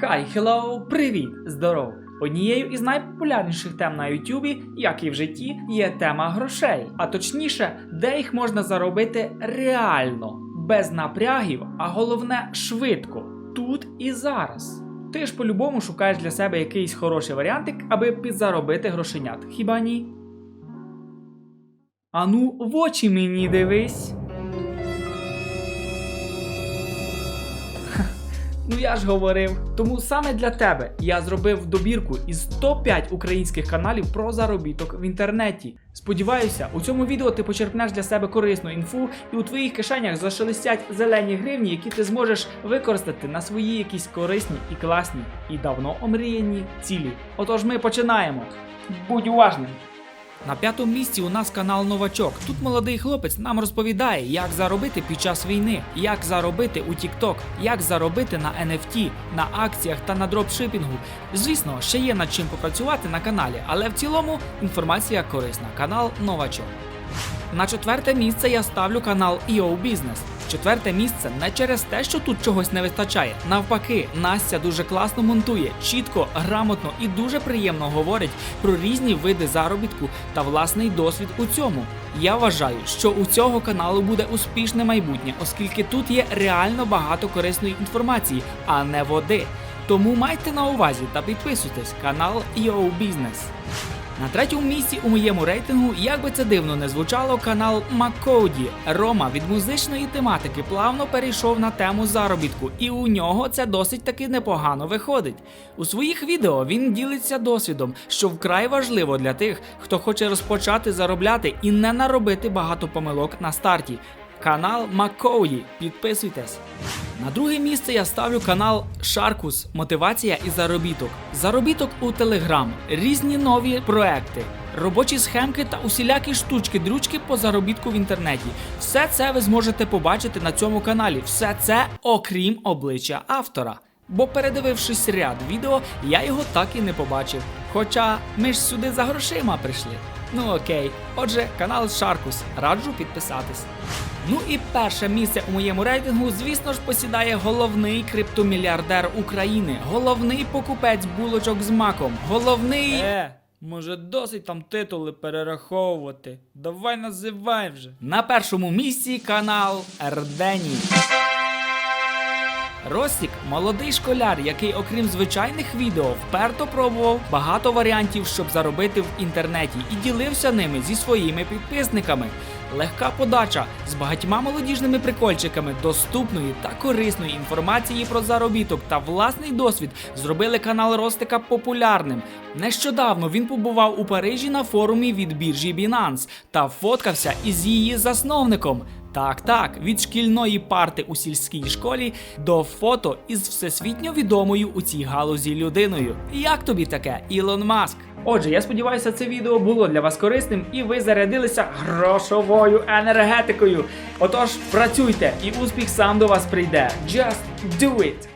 Хай, хеллоу, привіт! Здоров! Однією із найпопулярніших тем на Ютубі, як і в житті, є тема грошей. А точніше, де їх можна заробити реально, без напрягів, а головне швидко, тут і зараз. Ти ж по-любому шукаєш для себе якийсь хороший варіантик, аби підзаробити грошенят, хіба ні? Ану, в очі мені дивись. Ну я ж говорив. Тому саме для тебе я зробив добірку із топ-5 українських каналів про заробіток в інтернеті. Сподіваюся, у цьому відео ти почерпнеш для себе корисну інфу, і у твоїх кишенях зашелестять зелені гривні, які ти зможеш використати на свої якісь корисні і класні, і давно омріяні цілі. Отож, ми починаємо. Будь уважним! На п'ятому місці у нас канал Новачок. Тут молодий хлопець нам розповідає, як заробити під час війни, як заробити у TikTok, як заробити на NFT, на акціях та на дропшипінгу. Звісно, ще є над чим попрацювати на каналі, але в цілому інформація корисна. Канал Новачок. На четверте місце я ставлю канал EO Business. Четверте місце не через те, що тут чогось не вистачає. Навпаки, Настя дуже класно монтує, чітко, грамотно і дуже приємно говорить про різні види заробітку та власний досвід у цьому. Я вважаю, що у цього каналу буде успішне майбутнє, оскільки тут є реально багато корисної інформації, а не води. Тому майте на увазі та підписуйтесь канал EO Business. На третьому місці у моєму рейтингу, як би це дивно не звучало, канал Макоуді. Рома від музичної тематики плавно перейшов на тему заробітку, і у нього це досить таки непогано виходить. У своїх відео він ділиться досвідом, що вкрай важливо для тих, хто хоче розпочати заробляти і не наробити багато помилок на старті. Канал Макоуді. Підписуйтесь. На друге місце я ставлю канал Шаркус Мотивація і заробіток. Заробіток у Телеграм, різні нові проекти, робочі схемки та усілякі штучки, дрючки по заробітку в інтернеті. Все це ви зможете побачити на цьому каналі. Все це окрім обличчя автора. Бо передивившись ряд відео, я його так і не побачив. Хоча ми ж сюди за грошима прийшли. Ну окей, отже, канал Шаркус. Раджу підписатись. Ну і перше місце у моєму рейтингу, звісно ж, посідає головний криптомільярдер України, головний покупець булочок з маком, головний. Е, може досить там титули перераховувати. Давай називай вже. На першому місці канал Ердені. Ростік молодий школяр, який, окрім звичайних відео, вперто пробував багато варіантів, щоб заробити в інтернеті, і ділився ними зі своїми підписниками. Легка подача з багатьма молодіжними прикольчиками, доступної та корисної інформації про заробіток та власний досвід зробили канал Ростика популярним. Нещодавно він побував у Парижі на форумі від біржі Binance та фоткався із її засновником. Так, так, від шкільної парти у сільській школі до фото із всесвітньо відомою у цій галузі людиною. Як тобі таке, Ілон Маск? Отже, я сподіваюся, це відео було для вас корисним і ви зарядилися грошовою енергетикою. Отож, працюйте, і успіх сам до вас прийде. Just do it!